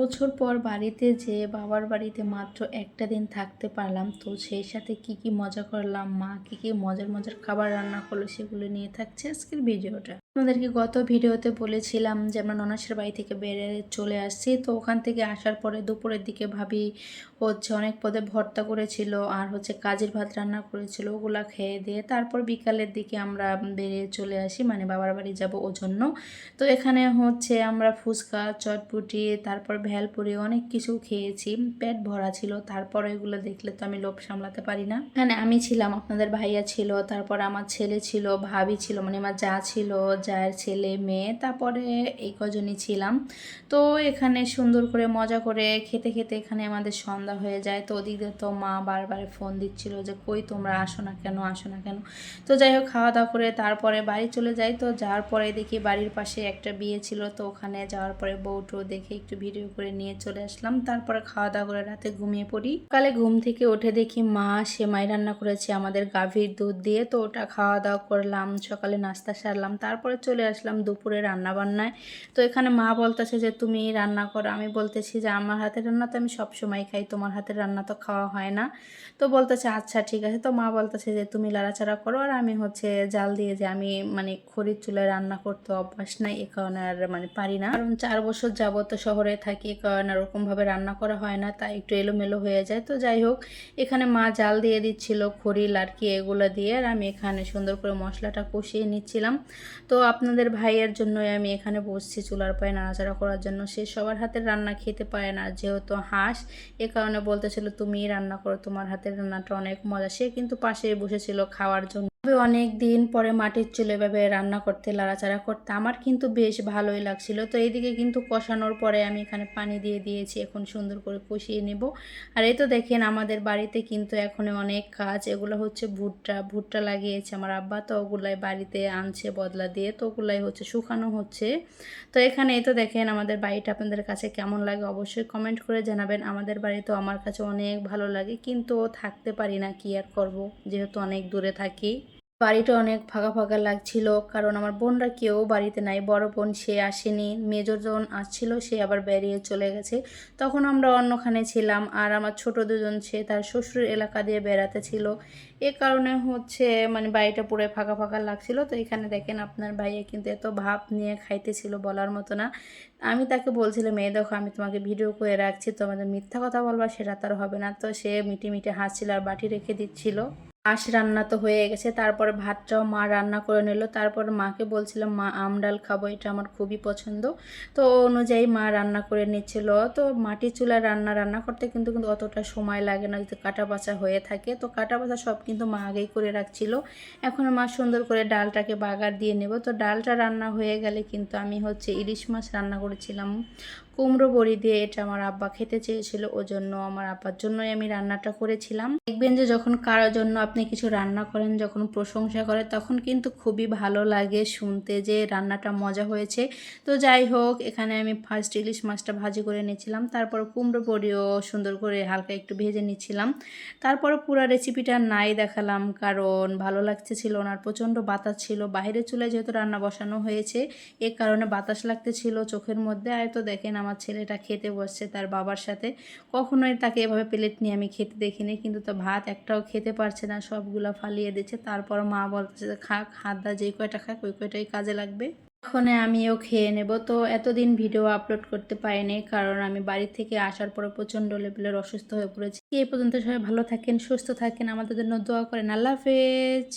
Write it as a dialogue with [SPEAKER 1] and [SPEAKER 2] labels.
[SPEAKER 1] বছর পর বাড়িতে যে বাবার বাড়িতে মাত্র একটা দিন থাকতে পারলাম তো সেই সাথে কি কি মজা করলাম, মা কি কি মজার মজার খাবার রান্না করল সেগুলো নিয়ে থাকছে আজকের ভিডিওটা। আপনাদেরকে গত ভিডিওতে বলেছিলাম যে আমরা ননাসের বাড়ি থেকে বেড়ে চলে আসছি। তো ওখান থেকে আসার পরে দুপুরের দিকে ভাবি হচ্ছে অনেক পদে ভর্তা করেছিল, আর হচ্ছে কাজের ভাত রান্না করেছিল, ওগুলা খেয়ে দিয়ে তারপর বিকালের দিকে আমরা বেরিয়ে চলে আসি মানে বাবার বাড়ি যাব ও জন্য। তো এখানে হচ্ছে আমরা ফুচকা, চটপুটি, তারপর ভেলপুরি অনেক কিছু খেয়েছি, পেট ভরা ছিল, তারপর এগুলো দেখলে তো আমি লোভ সামলাতে পারি না। মানে আমি ছিলাম, আপনাদের ভাইয়া ছিল, তারপর আমার ছেলে ছিল, ভাবি ছিল মানে আমার যা ছিল যার ছেলে, মেয়ে, তারপরে এই কজনই ছিলাম। তো এখানে সুন্দর করে মজা করে খেতে খেতে এখানে আমাদের সন্ধ্যা হয়ে যায়। তো ওদিকে তো মা বারবার ফোন দিচ্ছিল যে, কই তোমরা? আসো না কেন? আসো না কেন? তো যাই হোক, খাওয়া দাওয়া করে তারপরে বাড়ি চলে যাই। তো যাওয়ার পরে দেখি বাড়ির পাশে একটা বিয়ে ছিল। তো ওখানে যাওয়ার পরে বউটো দেখে একটু ভিডিও করে নিয়ে চলে আসলাম। তারপরে খাওয়া দাওয়া করে রাতে ঘুমিয়ে পড়ি। কালে ঘুম থেকে উঠে দেখি মা সেমাই রান্না করেছে আমাদের গাভীর দুধ দিয়ে। তো ওটা খাওয়া দাওয়া করলাম, সকালে নাস্তা সারলাম। তারপরে চলে আসলাম দুপুরে রান্না বান্নায় তো এখানে মা বলতেছে যে, তুমি রান্না করো। আমি বলতেছি যে, আমার হাতের রান্না তো আমি সবসময় খাই, তোমার হাতের রান্না তো খাওয়া হয় না। তো বলতেছে আচ্ছা ঠিক আছে। তো মা বলতেছে যে, তুমি লাড়াচাড়া করো। আর আমি হচ্ছে জাল দিয়ে যে, আমি মানে খড়ির চুলায় রান্না করতে অভ্যাস নাই, এ কারণে আর মানে পারি না। কারণ চার বছর যাবত শহরে থাকি, এ কারণে ওরকমভাবে রান্না করা হয় না, তাই একটু এলোমেলো হয়ে যায়। তো যাই হোক, এখানে মা জাল দিয়ে দিচ্ছিল খড়ি, লাড়কি এগুলো দিয়ে, আর আমি এখানে সুন্দর করে মশলাটা কষিয়ে নিচ্ছিলাম। তো আপনাদের ভাইয়ের জন্যই আমি এখানে বসছি চুলার পায়ে নাড়াচাড়া করার জন্য। সে সবার হাতের রান্না খেতে পায় না, যেহেতু হাঁস, এ কারণে বলতেছিল তুমি রান্না করো, তোমার হাতের রান্নাটা অনেক মজা। সে কিন্তু পাশেই বসেছিল খাওয়ার জন্য। অনেক দিন পরে মাটির চুলে এভাবে রান্না করতে, লাড়াচাড়া করতে আমার কিন্তু বেশ ভালোই লাগছিল। তো এইদিকে কিন্তু কষানোর পরে আমি এখানে পানি দিয়ে দিয়েছি, এখন সুন্দর করে কষিয়ে নেব। আর এই তো দেখেন আমাদের বাড়িতে কিন্তু এখন অনেক কাজ, এগুলো হচ্ছে ভুট্টা ভুট্টা লাগিয়েছে আমার আব্বা, তো ওগুলাই বাড়িতে আনছে বদলা দিয়ে, তো ওগুলাই হচ্ছে শুকানো হচ্ছে। তো এখানে এই তো দেখেন আমাদের বাড়িটা আপনাদের কাছে কেমন লাগে অবশ্যই কমেন্ট করে জানাবেন। আমাদের বাড়ি তো আমার কাছে অনেক ভালো লাগে, কিন্তু থাকতে পারি না, কি আর করব? যেহেতু অনেক দূরে থাকি। বাড়িটা অনেক ফাঁকা ফাঁকা লাগছিল, কারণ আমার বোনরা কেউ বাড়িতে নাই। বড় বোন সে আসেনি, মেজর জন আসছিল, সে আবার বেরিয়ে চলে গেছে। তখন আমরা অন্যখানে ছিলাম আর আমার ছোট দুজন, সে তার শ্বশুর এলাকা দিয়ে বেড়াতে ছিল। এ কারণে হচ্ছে মানে বাড়িটা পুরো ফাঁকা ফাঁকা লাগছিল। তো এখানে দেখেন আপনার ভাইয়া কিন্তু এত ভাব নিয়ে খাইতেছিল বলার মতো না। আমি তাকে বলছিলাম মেয়ে দেখো, আমি তোমাকে ভিডিও করে রাখছি। তোমাদের মিথ্যা কথা বলবা, সেটা তার হবে না। তো সে মিটি মিটে হাসছিল আর বাটি রেখে দিচ্ছিল। হাঁস রান্না তো হয়ে গেছে। তারপরে ভাতটাও মা রান্না করে নিল। তারপর মাকে বলছিলাম, মা, আম ডাল খাব, এটা আমার খুবই পছন্দ। তো অনুযায়ী মা রান্না করে নিচ্ছিল। তো মাটির চুলায় রান্না রান্না করতে কিন্তু কিন্তু অতটা সময় লাগে না। যদি কাটা বাছা হয়ে থাকে। তো কাটা বাছা সব কিন্তু মা আগেই করে রাখছিল। এখন মা সুন্দর করে ডালটাকে বাগার দিয়ে নেব। তো ডালটা রান্না হয়ে গেলে কিন্তু আমি হচ্ছে ইলিশ মাছ রান্না করেছিলাম। কুমড়ো বড়ি দিয়ে এটা আমার আব্বা খেতে চেয়েছিল। ও জন্য আমার আব্বার জন্যই আমি রান্নাটা করেছিলাম। দেখবেন যে যখন কারোর জন্য আপনি কিছু রান্না করেন, যখন প্রশংসা করে, তখন কিন্তু খুবই ভালো লাগে শুনতে যে রান্নাটা মজা হয়েছে। তো যাই হোক, এখানে আমি ফার্স্ট ইলিশ মাছটা ভাজি করে নিয়েছিলাম, তারপর কুমড়ো বড়িও সুন্দর করে হালকা একটু ভেজে নিচ্ছিলাম তারপর পুরো রেসিপিটা নাই দেখালাম, কারণ ভালো লাগছে ছিল ওনার প্রচণ্ড বাতাস ছিল। বাইরে চুলায় যেহেতু রান্না বসানো হয়েছে, এ কারণে বাতাস লাগতে ছিল চোখের মধ্যে। আর তো দেখেন আমার ছেলেটা খেতে বসছে তার বাবার সাথে। কখনোই তাকে এভাবে প্লেট নিয়ে আমি খেতে দেখিনি, কিন্তু তো ভাত একটাও খেতে পারছে না। সবগুলা ফালিয়ে দিচ্ছে। তারপর মা বলতেছে যে, খাক, হাত দা যেই কয়টা খাক, ওই কয়টাই কাজে লাগবে। এখন আমিও খেয়ে নেব। তো এতদিন ভিডিও আপলোড করতে পারিনি, কারণ আমি বাড়ি থেকে আসার পরে প্রচণ্ড লেভেলের অসুস্থ হয়ে পড়েছি। এই পর্যন্ত সবাই ভালো থাকেন, সুস্থ থাকেন। আমাদের জন্য দোয়া করেন। আল্লাহ হাফেজ।